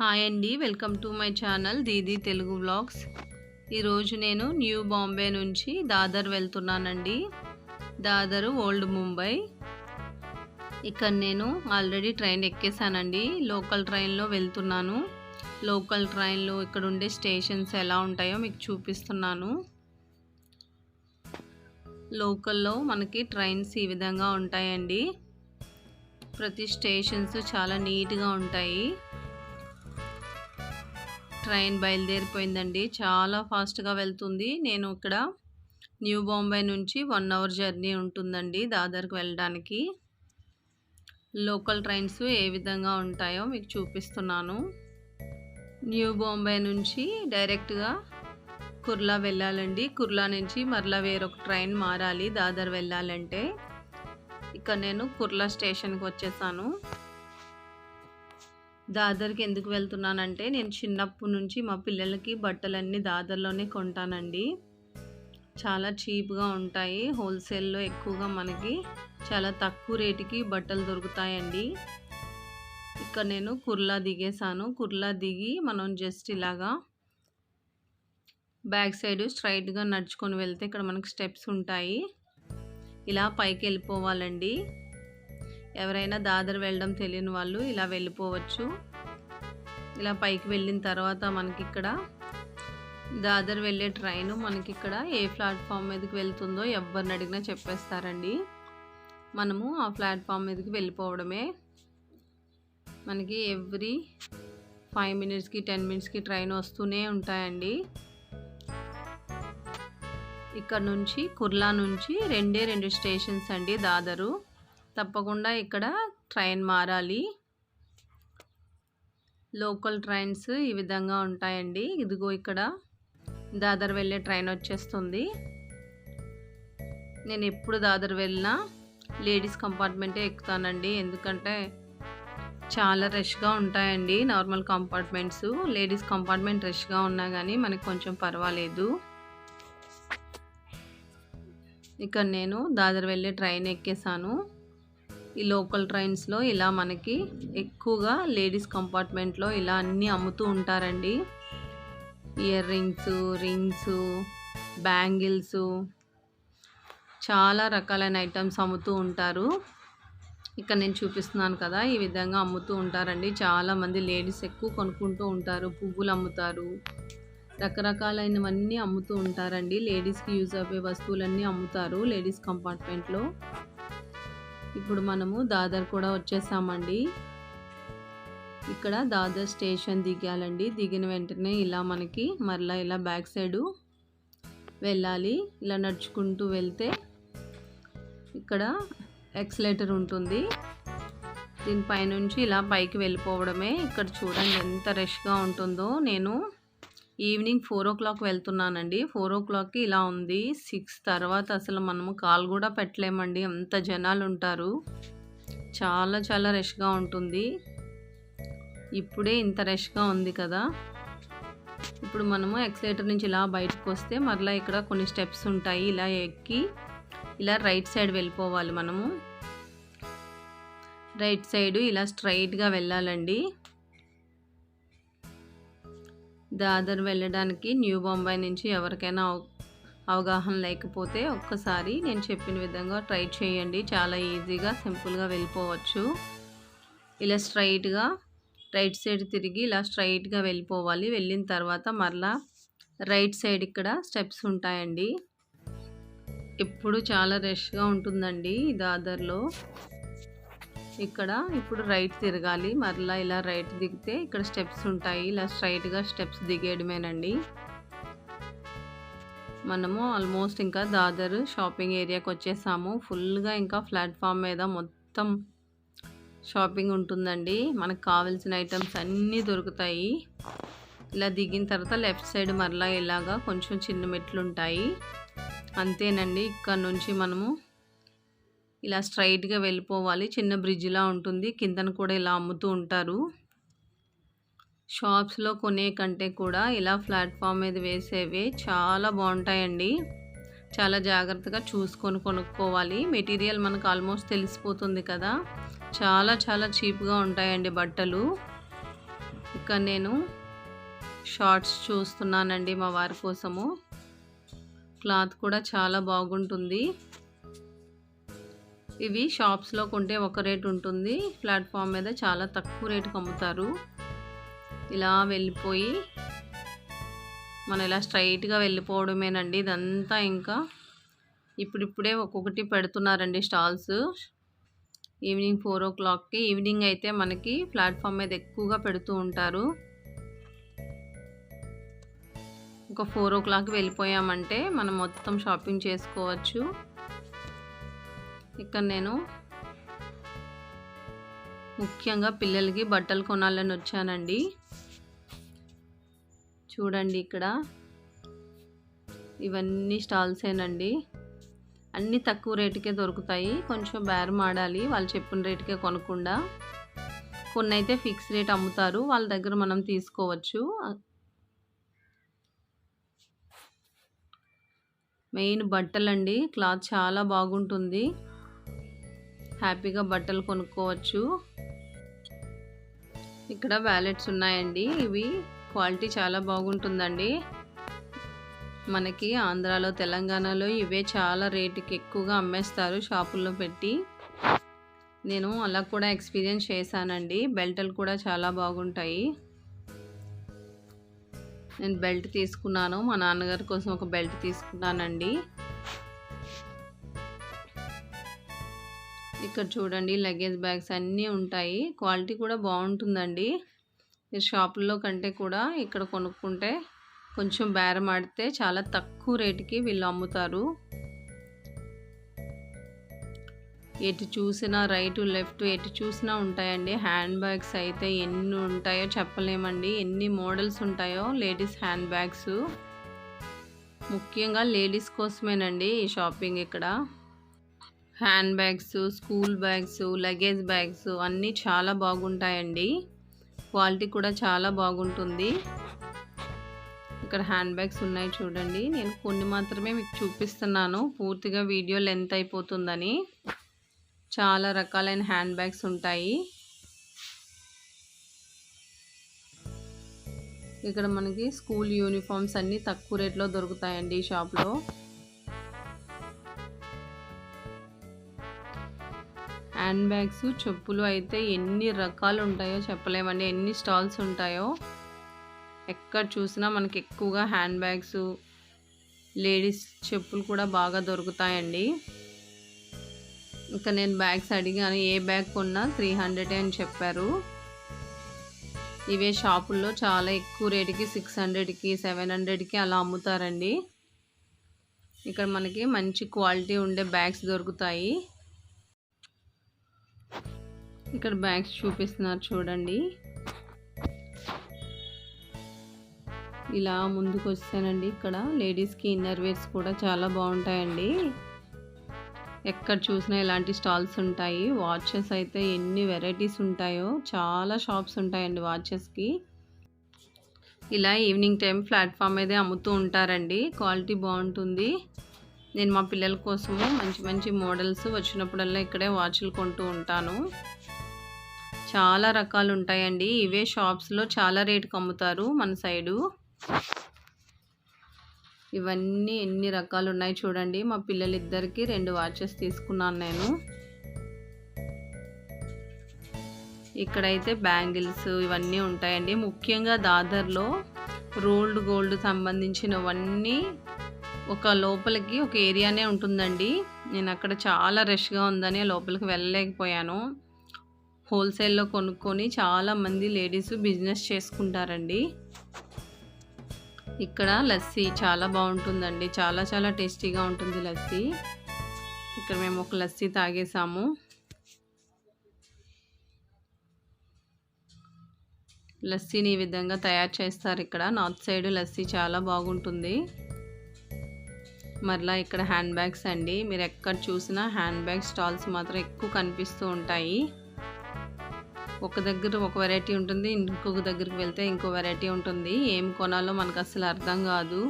Hi అండి welcome to my channel Didi Telugu vlogs. ఈరోజు నేను న్యూ బాంబే నుంచి దాదర్ వెళ్తున్నానండి. దాదర్ ఓల్డ్ ముంబై. ఇక్కడ నేను ఆల్రెడీ ట్రైన్ ఎక్కేసానండి. లోకల్ ట్రైన్లో వెళ్తున్నాను. లోకల్ ట్రైన్లో ఇక్కడ ఉండే స్టేషన్స్ ఎలా ఉంటాయో మీకు చూపిస్తున్నాను. లోకల్లో మనకి ట్రైన్స్ ఈ విధంగా ఉంటాయండి. ప్రతి స్టేషన్స్ చాలా నీట్గా ఉంటాయి. ట్రైన్ బయలుదేరిపోయిందండి. చాలా ఫాస్ట్గా వెళ్తుంది. నేను ఇక్కడ న్యూ బాంబే నుంచి వన్ అవర్ జర్నీ ఉంటుందండి దాదర్కి వెళ్ళడానికి. లోకల్ ట్రైన్స్ ఏ విధంగా ఉంటాయో మీకు చూపిస్తున్నాను. న్యూ బాంబే నుంచి డైరెక్ట్గా కుర్లా వెళ్ళాలండి. కుర్లా నుంచి మరలా వేరొక ట్రైన్ మారాలి. దాదర్ వెళ్ళాలంటే. ఇక్కడ నేను కుర్లా స్టేషన్కి వచ్చేసాను. దాదర్కి ఎందుకు వెళ్తున్నానంటే నేను చిన్నప్పటి నుంచి మా పిల్లలకి బట్టలన్నీ దాదర్లోనే కొంటానండి. చాలా చీప్గా ఉంటాయి. హోల్సేల్లో ఎక్కువగా మనకి చాలా తక్కువ రేటుకి బట్టలు దొరుకుతాయండి. ఇక్కడ నేను కుర్లా దిగేసాను కుర్లా దిగి మనం జస్ట్ ఇలాగా బ్యాక్ సైడ్ స్ట్రైట్గా నడుచుకొని వెళ్తే ఇక్కడ మనకి స్టెప్స్ ఉంటాయి. ఇలా పైకి వెళ్ళిపోవాలండి. ఎవరైనా దాదర్ వెళ్ళడం తెలియని వాళ్ళు ఇలా వెళ్ళిపోవచ్చు. ఇలా పైకి వెళ్ళిన తర్వాత మనకి ఇక్కడ దాదర్ వెళ్ళే ట్రైన్ మనకి ఇక్కడ ఏ ప్లాట్ఫామ్ మీదకి వెళ్తుందో ఎవరిని అడిగినా చెప్పేస్తారండి. మనము ఆ ప్లాట్ఫామ్ మీదకి వెళ్ళిపోవడమే. మనకి ఎవ్రీ ఫైవ్ మినిట్స్కి టెన్ మినిట్స్కి ట్రైన్ వస్తూనే ఉంటాయండి. ఇక్కడ నుంచి కుర్లా నుంచి రెండే రెండు స్టేషన్స్ అండి దాదరు. తప్పకుండా ఇక్కడ ట్రైన్ మారాలి. లోకల్ ట్రైన్స్ ఈ విధంగా ఉంటాయండి. ఇదిగో ఇక్కడ దాదర్ వెళ్ళే ట్రైన్ వచ్చేస్తుంది. నేను ఎప్పుడు దాదర్ వెళ్ళినా లేడీస్ కంపార్ట్మెంటే ఎక్కుతానండి. ఎందుకంటే చాలా రష్గా ఉంటాయండి నార్మల్ కంపార్ట్మెంట్స్. లేడీస్ కంపార్ట్మెంట్ రష్గా ఉన్నా కానీ మనకి కొంచెం పర్వాలేదు. ఇక్కడ నేను దాదర్ వెళ్ళే ట్రైన్ ఎక్కేసాను. ఈ లోకల్ ట్రైన్స్లో ఇలా మనకి ఎక్కువగా లేడీస్ కంపార్ట్మెంట్లో ఇలా అన్నీ అమ్ముతూ ఉంటారండి. ఇయర్ రింగ్స్ రింగ్స్ బ్యాంగిల్స్ చాలా రకాలైన ఐటమ్స్ అమ్ముతూ ఉంటారు. ఇక్కడ నేను చూపిస్తున్నాను కదా ఈ విధంగా అమ్ముతూ ఉంటారండి. చాలామంది లేడీస్ ఎక్కువ కొనుక్కుంటూ ఉంటారు పువ్వులు అమ్ముతారు. రకరకాలైనవన్నీ అమ్ముతూ ఉంటారండి. లేడీస్కి యూజ్ అయ్యే వస్తువులన్నీ అమ్ముతారు లేడీస్ కంపార్ట్మెంట్లో. ఇప్పుడు మనము దాదర్ కూడా వచ్చేసామండి. ఇక్కడ దాదర్ స్టేషన్ దిగాలండి. దిగిన వెంటనే ఇలా మనకి మరలా ఇలా బ్యాక్ సైడు వెళ్ళాలి. ఇలా నడుచుకుంటూ వెళ్తే ఇక్కడ ఎక్సలేటర్ ఉంటుంది. దీనిపైనుంచి ఇలా పైకి వెళ్ళిపోవడమే. ఇక్కడ చూడండి ఎంత రష్గా ఉంటుందో. నేను ఈవినింగ్ ఫోర్ ఓ క్లాక్ వెళ్తున్నానండి. ఫోర్ ఓ క్లాక్కి ఇలా ఉంది. సిక్స్ తర్వాత అసలు మనము కాల్ కూడా పెట్టలేమండి. అంత జనాలు ఉంటారు. చాలా చాలా రష్గా ఉంటుంది. ఇప్పుడే ఇంత రష్గా ఉంది కదా. ఇప్పుడు మనము ఎక్సలేటర్ నుంచి ఇలా బయటకు వస్తే మరలా ఇక్కడ కొన్ని స్టెప్స్ ఉంటాయి. ఇలా ఎక్కి ఇలా రైట్ సైడ్ వెళ్ళిపోవాలి మనము. రైట్ సైడ్ ఇలా స్ట్రైట్గా వెళ్ళాలండి. దాదర్ వెళ్ళడానికి న్యూ బొంబాయి నుంచి ఎవరికైనా అవగాహన లేకపోతే ఒక్కసారి నేను చెప్పిన విధంగా ట్రై చేయండి. చాలా ఈజీగా సింపుల్గా వెళ్ళిపోవచ్చు. ఇలా స్ట్రైట్గా రైట్ సైడ్ తిరిగి ఇలా స్ట్రైట్గా వెళ్ళిపోవాలి. వెళ్ళిన తర్వాత మరలా రైట్ సైడ్ ఇక్కడ స్టెప్స్ ఉంటాయండి. ఎప్పుడు చాలా రష్గా ఉంటుందండి దాదర్లో. ఇక్కడ ఇప్పుడు రైట్ తిరగాలి. మరలా ఇలా రైట్ దిగితే ఇక్కడ స్టెప్స్ ఉంటాయి. ఇలా స్ట్రైట్గా స్టెప్స్ దిగేయడమేనండి. మనము ఆల్మోస్ట్ ఇంకా దాదర్ షాపింగ్ ఏరియాకి వచ్చేసాము. ఫుల్గా ఇంకా ప్లాట్ఫామ్ మీద మొత్తం షాపింగ్ ఉంటుందండి. మనకు కావాల్సిన ఐటమ్స్ అన్నీ దొరుకుతాయి. ఇలా దిగిన తర్వాత లెఫ్ట్ సైడ్ మరలా ఇలాగా కొంచెం చిన్న మెట్లు ఉంటాయి. అంతేనండి. ఇక్కడ నుంచి మనము ఇలా స్ట్రైట్గా వెళ్ళిపోవాలి. చిన్న బ్రిడ్జ్లా ఉంటుంది. కిందన కూడా ఇలా అమ్ముతూ ఉంటారు. షాప్స్లో కొనే కంటే కూడా ఇలా ప్లాట్ఫామ్ మీద వేసేవి చాలా బాగుంటాయండి. చాలా జాగ్రత్తగా చూసుకొని కొనుక్కోవాలి. మెటీరియల్ మనకు ఆల్మోస్ట్ తెలిసిపోతుంది కదా. చాలా చాలా చీప్గా ఉంటాయండి బట్టలు. ఇక్కడ ఇక్కడ నేను షార్ట్స్ చూస్తున్నానండి మా వారి కోసము. క్లాత్ కూడా చాలా బాగుంటుంది. ఇవి షాప్స్లో కొంటే ఒక రేట్ ఉంటుంది. ప్లాట్ఫామ్ మీద చాలా తక్కువ రేటుకి అమ్ముతారు. ఇలా వెళ్ళిపోయి మనం ఇలా స్ట్రైట్గా వెళ్ళిపోవడమేనండి ఇదంతా ఇంకా. ఇప్పుడిప్పుడే ఒక్కొక్కటి పెడుతున్నారండి స్టాల్స్. ఈవినింగ్ ఫోర్ ఓ క్లాక్కి ఈవినింగ్ అయితే మనకి ప్లాట్ఫామ్ మీద ఎక్కువగా పెడుతూ ఉంటారు. ఒక ఫోర్ ఓ క్లాక్ వెళ్ళిపోయామంటే మనం మొత్తం షాపింగ్ చేసుకోవచ్చు. ఇక్కడ నేను ముఖ్యంగా పిల్లలకి బట్టలు కొనాలని వచ్చానండి. చూడండి ఇక్కడ. ఇవన్నీ స్టాల్సేనండి. అన్నీ తక్కువ రేటుకే దొరుకుతాయి. కొంచెం బేరం ఆడాలి వాళ్ళు చెప్పిన రేటుకే కొనకుండా. కొన్ని అయితే ఫిక్స్ రేట్ అమ్ముతారు. వాళ్ళ దగ్గర మనం తీసుకోవచ్చు. మెయిన్ బట్టలండి. క్లాత్ చాలా బాగుంటుంది. హ్యాపీగా బట్టలు కొనుక్కోవచ్చు. ఇక్కడ వ్యాలెట్స్ ఉన్నాయండి. ఇవి క్వాలిటీ చాలా బాగుంటుందండి. మనకి ఆంధ్రాలో తెలంగాణలో ఇవే చాలా రేటుకి ఎక్కువగా అమ్మేస్తారు షాపుల్లో పెట్టి. నేను అలా కూడా ఎక్స్పీరియన్స్ చేశానండి. బెల్ట్లు కూడా చాలా బాగుంటాయి. నేను బెల్ట్ తీసుకున్నాను. మా నాన్నగారి కోసం ఒక బెల్ట్ తీసుకున్నానండి. ఇక్కడ చూడండి లగేజ్ బ్యాగ్స్ అన్నీ ఉంటాయి. క్వాలిటీ కూడా బాగుంటుందండి. మీరు షాపుల్లో కంటే కూడా ఇక్కడ కొనుక్కుంటే కొంచెం బేరం ఆడితే చాలా తక్కువ రేటుకి వీళ్ళు అమ్ముతారు. ఎటు చూసినా రైట్ లెఫ్ట్ ఎటు చూసినా ఉంటాయండి. హ్యాండ్ బ్యాగ్స్ అయితే ఎన్ని ఉంటాయో చెప్పలేమండి. ఎన్ని మోడల్స్ ఉంటాయో లేడీస్ హ్యాండ్ బ్యాగ్స్ ముఖ్యంగా లేడీస్ కోసమేనండి ఈ షాపింగ్ ఇక్కడ. Handbags school bags luggage bags అన్నీ చాలా బాగుంటాయండి. క్వాలిటీ కూడా చాలా బాగుంటుంది. ఇక్కడ హ్యాండ్ బ్యాగ్స్ ఉన్నాయి చూడండి. నేను కొన్ని మాత్రమే మీకు చూపిస్తున్నాను. పూర్తిగా వీడియో లెంత్ అయిపోతుందని. చాలా రకాలైన హ్యాండ్ బ్యాగ్స్ ఉంటాయి. ఇక్కడ మనకి స్కూల్ యూనిఫామ్స్ అన్నీ తక్కువ రేట్లో దొరుకుతాయండి ఈ షాప్లో. హ్యాండ్ బ్యాగ్స్ చెప్పులు అయితే ఎన్ని రకాలు ఉంటాయో చెప్పలేమండి. ఎన్ని స్టాల్స్ ఉంటాయో ఎక్కడ చూసినా మనకి ఎక్కువగా హ్యాండ్ బ్యాగ్స్ లేడీస్ చెప్పులు కూడా బాగా దొరుకుతాయండి. ఇంకా నేను బ్యాగ్స్ అడిగాను ఏ బ్యాగ్ కొన్నా త్రీ హండ్రెడ్ అని చెప్పారు. ఇవే షాపుల్లో చాలా ఎక్కువ రేటుకి సిక్స్ హండ్రెడ్కి సెవెన్ హండ్రెడ్కి అలా అమ్ముతారండి. ఇక్కడ మనకి మంచి క్వాలిటీ ఉండే బ్యాగ్స్ దొరుకుతాయి. ఇక్కడ బ్యాగ్స్ చూపిస్తున్నారు చూడండి. ఇలా ముందుకు వచ్చానండి ఇక్కడ. లేడీస్కి ఇన్నర్ వేర్స్ కూడా చాలా బాగుంటాయండి. ఎక్కడ చూసినా ఇలాంటి స్టాల్స్ ఉంటాయి. వాచెస్ అయితే ఎన్ని వెరైటీస్ ఉంటాయో చాలా షాప్స్ ఉంటాయండి వాచెస్కి ఇలా ఈవినింగ్ టైం ప్లాట్ఫామ్ అయితే అమ్ముతూ ఉంటారండి. క్వాలిటీ బాగుంటుంది. నేను మా పిల్లల కోసము మంచి మంచి మోడల్స్ వచ్చినప్పుడల్లా ఇక్కడే వాచ్లు కొంటూ ఉంటాను. చాలా రకాలు ఉంటాయండి ఇవే షాప్స్లో చాలా రేటుకి అమ్ముతారు మన సైడు. ఇవన్నీ ఎన్ని రకాలు ఉన్నాయి చూడండి. మా పిల్లలిద్దరికి రెండు వాచెస్ తీసుకున్నాను నేను. ఇక్కడైతే బ్యాంగిల్స్ ఇవన్నీ ఉంటాయండి. ముఖ్యంగా దాదర్లో రోల్డ్ గోల్డ్ సంబంధించినవన్నీ ఒక లోపలికి ఒక ఏరియానే ఉంటుందండి. నేను అక్కడ చాలా రష్గా ఉందని లోపలికి వెళ్ళలేకపోయాను. హోల్సేల్లో కొనుక్కొని చాలామంది లేడీస్ బిజినెస్ చేసుకుంటారండి. ఇక్కడ లస్సీ చాలా బాగుంటుందండి. చాలా చాలా టేస్టీగా ఉంటుంది లస్సీ. ఇక్కడ మేము ఒక లస్సీ తాగేసాము. లస్సీని ఈ విధంగా తయారు చేస్తారు ఇక్కడ. నార్త్ సైడ్ లస్సీ చాలా బాగుంటుంది. మరలా ఇక్కడ హ్యాండ్ బ్యాగ్స్ అండి. మీరు ఎక్కడ చూసినా హ్యాండ్ బ్యాగ్ స్టాల్స్ మాత్రం ఎక్కువ కనిపిస్తూ ఉంటాయి. ఒక దగ్గర ఒక వెరైటీ ఉంటుంది ఇంకొక దగ్గరికి వెళ్తే ఇంకో వెరైటీ ఉంటుంది. ఏం కొనాలో మనకు అసలు అర్థం కాదు.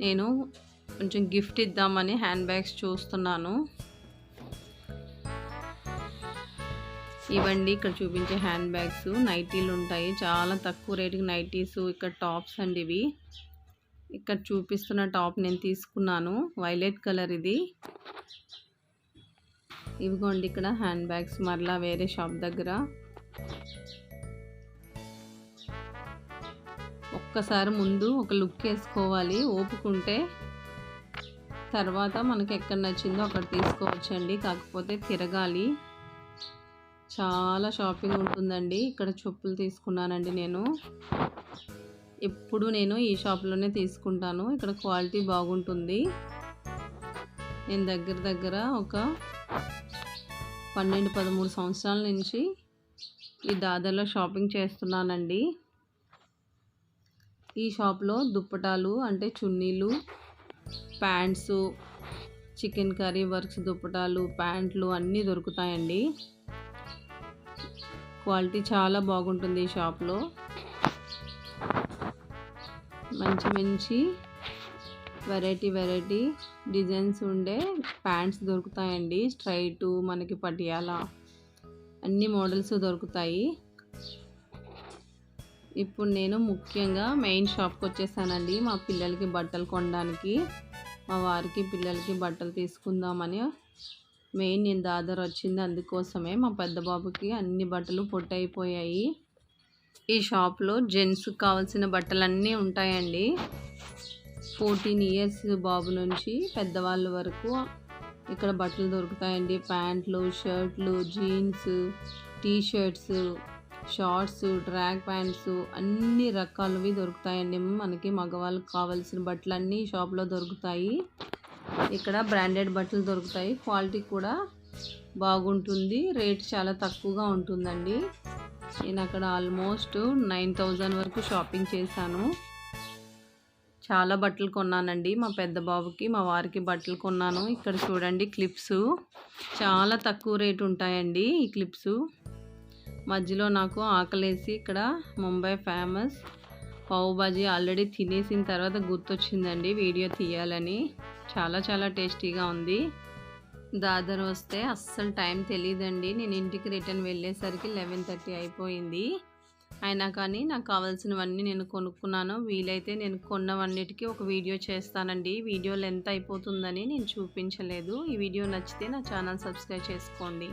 నేను కొంచెం గిఫ్ట్ ఇద్దామని హ్యాండ్ బ్యాగ్స్ చూస్తున్నాను. ఇవ్వండి ఇక్కడ చూపించే హ్యాండ్ బ్యాగ్స్ నైటీలు ఉంటాయి. చాలా తక్కువ రేటుకి నైటీస్ ఇక్కడ టాప్స్ అండి ఇవి. ఇక్కడ చూపిస్తున్న టాప్ నేను తీసుకున్నాను. వైలెట్ కలర్ ఇది. ఇవిగోండి ఇక్కడ హ్యాండ్ బ్యాగ్స్ మరలా వేరే షాప్ దగ్గర. ఒక్కసారి ముందు ఒక లుక్ వేసుకోవాలి ఓపుకుంటే. తర్వాత మనకి ఎక్కడ నచ్చిందో అక్కడ తీసుకోవచ్చండి కాకపోతే తిరగాలి. చాలా షాపింగ్ ఉంటుందండి ఇక్కడ చెప్పులు తీసుకున్నానండి నేను. ఎప్పుడు నేను ఈ షాప్లోనే తీసుకుంటాను ఇక్కడ క్వాలిటీ బాగుంటుంది. నేను దగ్గర దగ్గర ఒక పన్నెండు పదమూడు సంవత్సరాల నుంచి ఈ దాదాలో షాపింగ్ చేస్తున్నానండి. ఈ షాప్లో దుప్పటాలు అంటే చున్నీలు ప్యాంట్స్ చికెన్ కర్రీ వర్క్స్ దుప్పటాలు ప్యాంట్లు అన్నీ దొరుకుతాయండి. క్వాలిటీ చాలా బాగుంటుంది ఈ షాప్లో. మంచి మంచి వెరైటీ వెరైటీ డిజైన్స్ ఉండే ప్యాంట్స్ దొరుకుతాయండి. స్ట్రైటు మనకి పటియాలా అన్ని మోడల్స్ దొరుకుతాయి. ఇప్పుడు నేను ముఖ్యంగా మెయిన్ షాప్కి వచ్చేసానండి. మా పిల్లలకి బట్టలు కొనడానికి మా వారికి పిల్లలకి బట్టలు తీసుకుందామని మెయిన్ నేను దాదర్ వచ్చింది. అందుకోసమే మా పెద్ద బాబుకి అన్ని బట్టలు పొట్టయిపోయాయి. ఈ షాప్లో జెంట్స్కి కావాల్సిన బట్టలన్నీ ఉంటాయండి. ఫోర్టీన్ ఇయర్స్ బాబు నుంచి పెద్దవాళ్ళ వరకు ఇక్కడ బట్టలు దొరుకుతాయండి. ప్యాంట్లు షర్ట్లు jeans T shirts shorts track pants అన్ని రకాలవి దొరుకుతాయండి. మనకి మగవాళ్ళకి కావాల్సిన బట్టలు అన్నీ షాప్లో దొరుకుతాయి. ఇక్కడ బ్రాండెడ్ బట్టలు దొరుకుతాయి. క్వాలిటీ కూడా బాగుంటుంది. రేట్ చాలా తక్కువగా ఉంటుందండి. నేను అక్కడ ఆల్మోస్ట్ నైన్ థౌజండ్ వరకు షాపింగ్ చేశాను. చాలా బట్టలు కొన్నానండి. మా పెద్ద బాబుకి మా వారికి బట్టలు కొన్నాను. ఇక్కడ చూడండి క్లిప్స్. చాలా తక్కువ రేటు ఉంటాయండి ఈ క్లిప్స్. మధ్యలో నాకు ఆకలేసి ఇక్కడ ముంబై ఫేమస్ పావు బాజీ ఆల్రెడీ తినేసిన తర్వాత గుర్తొచ్చిందండి వీడియో తీయాలని. చాలా చాలా టేస్టీగా ఉంది. దాదర్ వస్తే అస్సలు టైం తెలియదండి నేను ఇంటికి రిటర్న్ వెళ్ళేసరికి లెవెన్ థర్టీ అయిపోయింది. అయినా కానీ నాకు కావాల్సినవన్నీ నేను కొనుక్కున్నాను. వీలైతే నేను కొన్నవన్నిటికీ ఒక వీడియో చేస్తానండి. వీడియో లెంత్ అయిపోతుందని నేను చూపించలేదు. ఈ వీడియో నచ్చితే నా ఛానల్ సబ్స్క్రైబ్ చేసుకోండి.